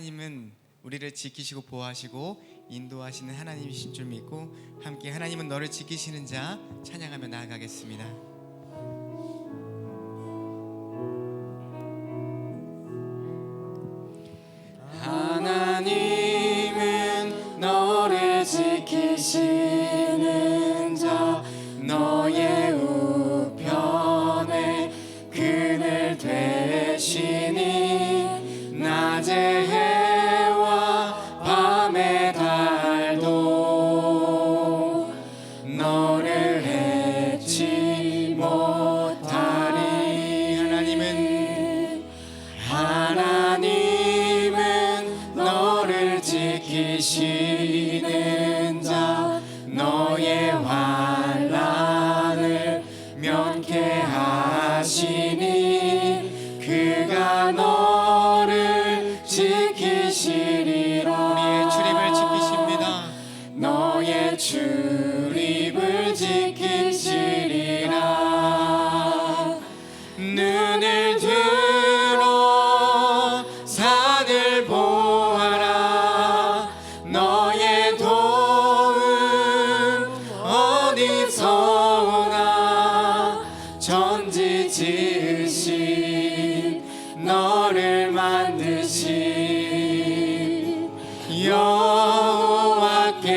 하나님은 우리를 지키시고 보호하시고 인도하시는 하나님이신 줄 믿고 함께 하나님은 너를 지키시는 자 찬양하며 나아가겠습니다. 지키시는 자 너의 우편에 그늘 되시니 낮의 지으신 너를 만드신 여호와께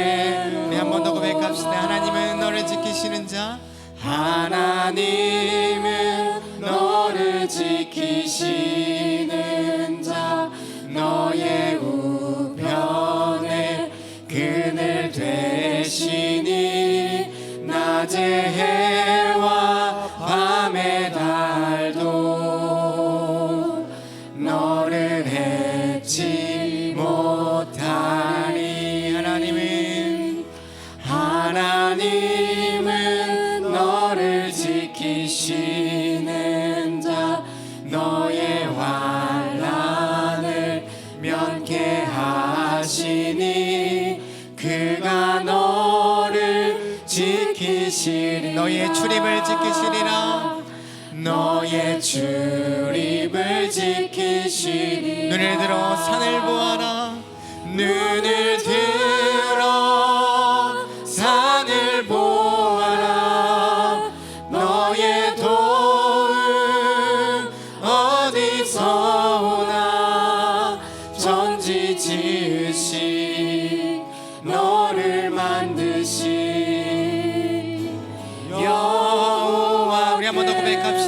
우리 한 번 더 고백합시다. 하나님은 너를 지키시는 자. 하나님은 너를 지키시는 지키시리 너의 출입을 지키시리라. 너의 출입을 지키시리 눈을 들어 산을 보아라. 눈을 들어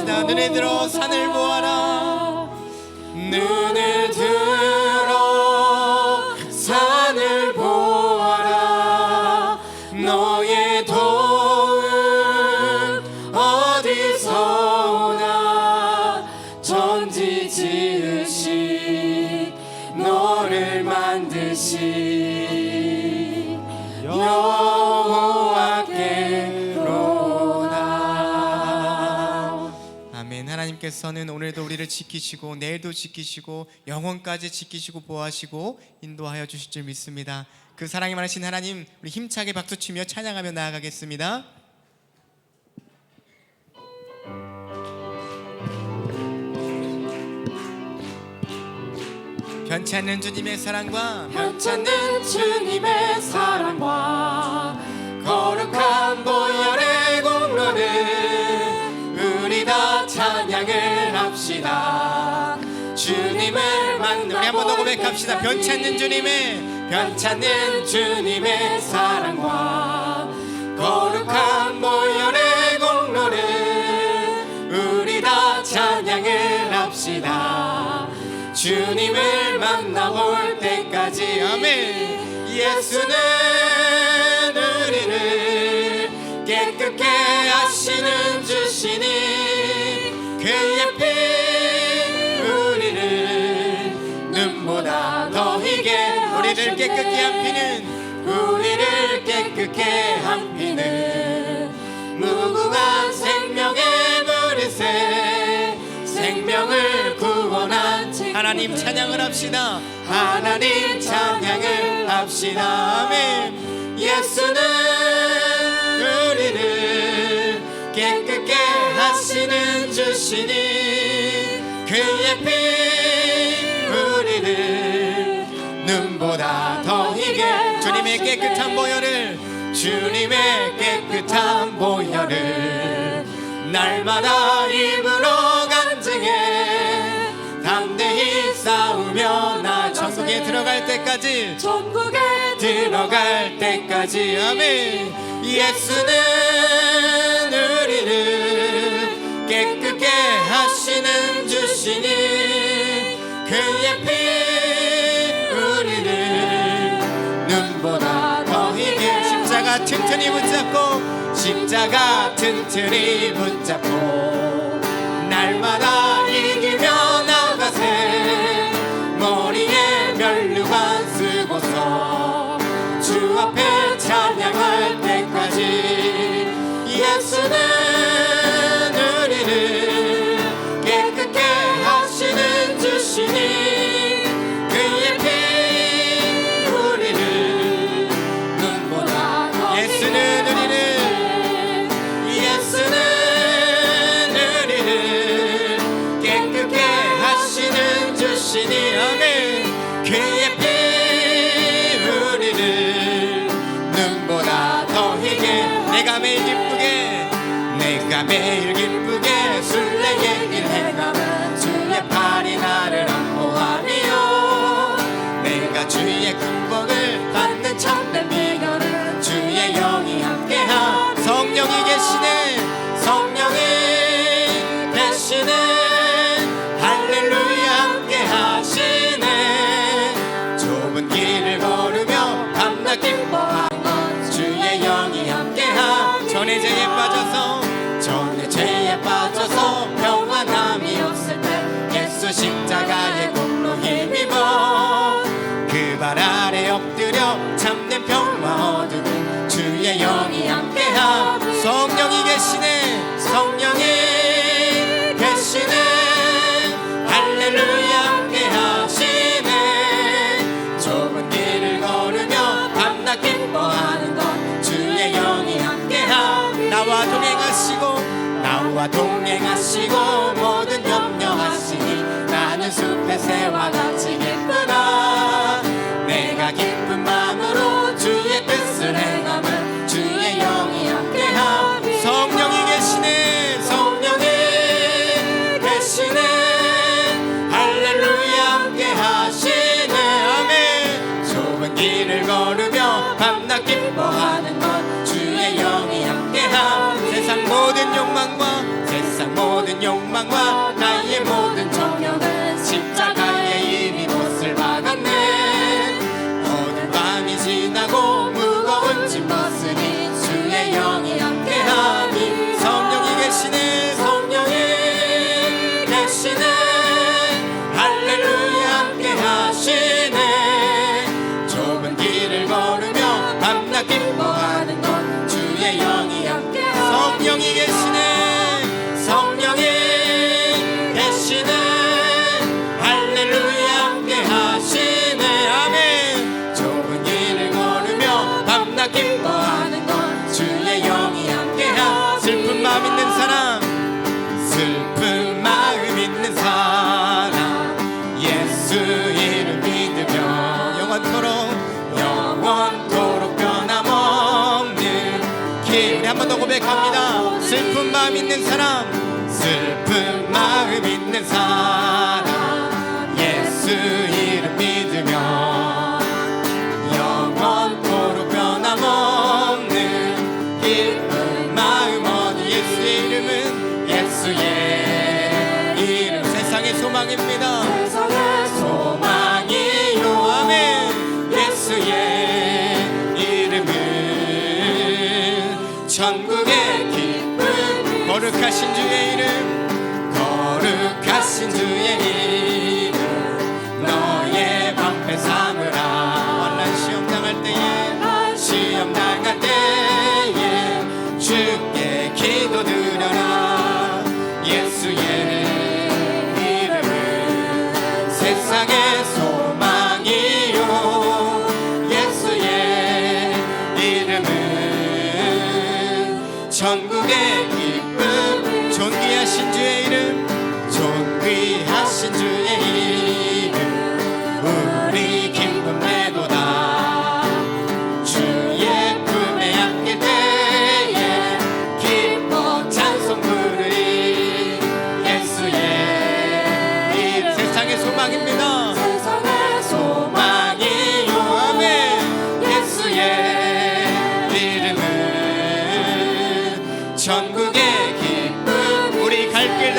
고백합시다 눈에 들어 산을 보아라. 눈 하나님께서는 오늘도 우리를 지키시고 내일도 지키시고 영원까지 지키시고 보호하시고 인도하여 주실 줄 믿습니다. 그 사랑이 많으신 하나님, 우리 힘차게 박수치며 찬양하며 나아가겠습니다. 변치 않는 주님의 사랑과 변치 않는 고백합시다. 변치 않는 주님의 변치 않는 주님의 사랑과 거룩한 보혈의 공로는 우리 다 찬양을 합시다. 주님을 만나볼 때까지 아멘. 예수는 우리를 깨끗게 하시는 주시니 그의 피 그께 한 피는 무궁한 생명의 머리새 생명을 구원한 하나님 찬양을 합시다. 하나님 찬양을 합시다. 아멘. 예수는 우리를 깨끗게 하시는 주시니 그의 피 우리를 눈보다 더히 주님의 깨끗한 보혈을 주님의 깨끗한 보혈을 날마다 입으로 간증해 담대히 싸우며 나 천국에 들어갈 때까지 천국에 들어갈 때까지. 아멘. 예수는 우리를 깨끗게 하시는 주시니 그의 피 튼튼히 붙잡고 십자가 튼튼히 붙잡고 날마다 매일 기쁘게 술래의 일 행하는 주의 팔이 나를 안보하리요. 내가 주의 군복을 받는 참된 비결은 주의 영이 함께하 성령이 계시네. 성령이 함께하 성령이 계시네. 성령이 계시네. 할렐루야 함께하시네. 좁은 길을 걸으며 밤낮 기뻐하는 것. 주의 영이 함께하 나와 동행하시고 나와 동행하시고 모든 염려하시니 나는 숲의 새와 같이 마음 있는 사람 슬픈 마음 있는 사람. 예수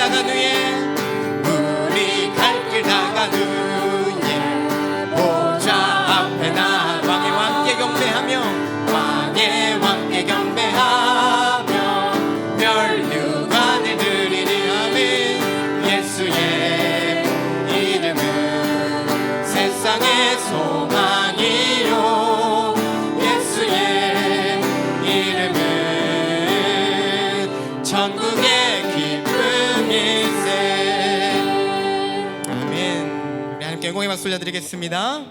那个女人。 영광의 박수 올려드리겠습니다.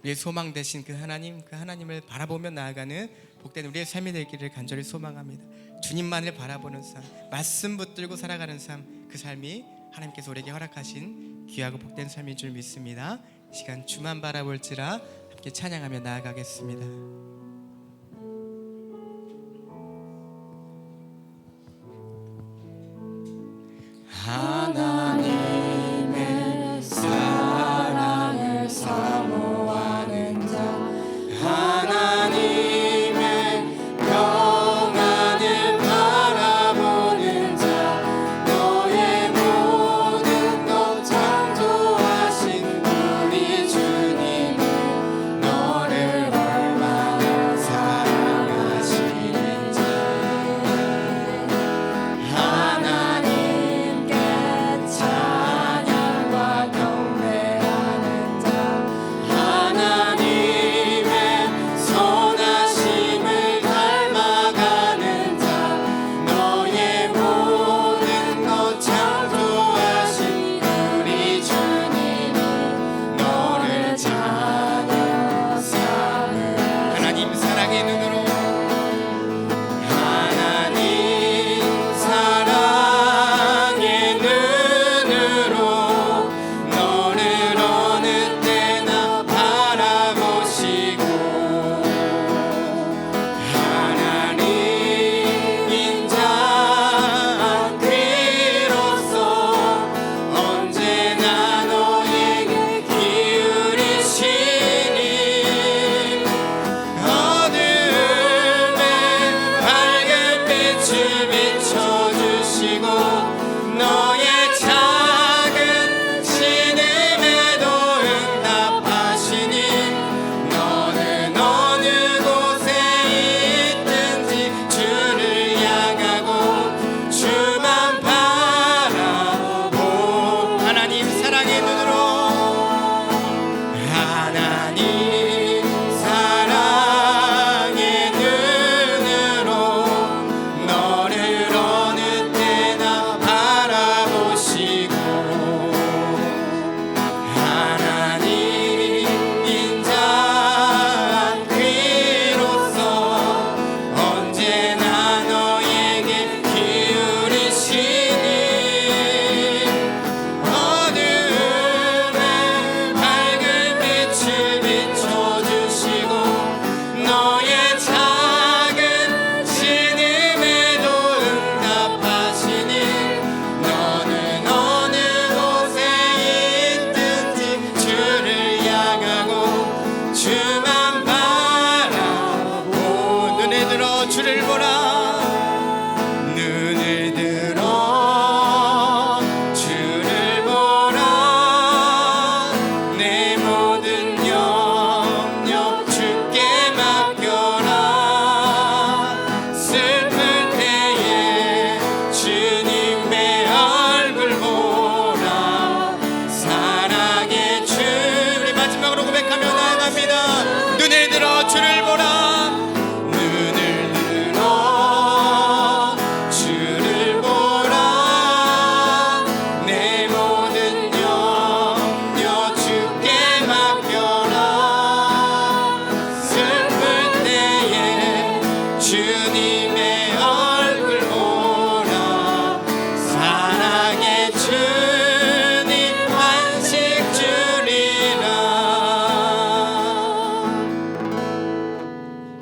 우리의 소망 되신 그 하나님 그 하나님을 바라보며 나아가는 복된 우리의 삶이 되기를 간절히 소망합니다. 주님만을 바라보는 삶 말씀 붙들고 살아가는 삶 그 삶이 하나님께서 우리에게 허락하신 귀하고 복된 삶인 줄 믿습니다. 이 시간 주만 바라볼지라 함께 찬양하며 나아가겠습니다. 아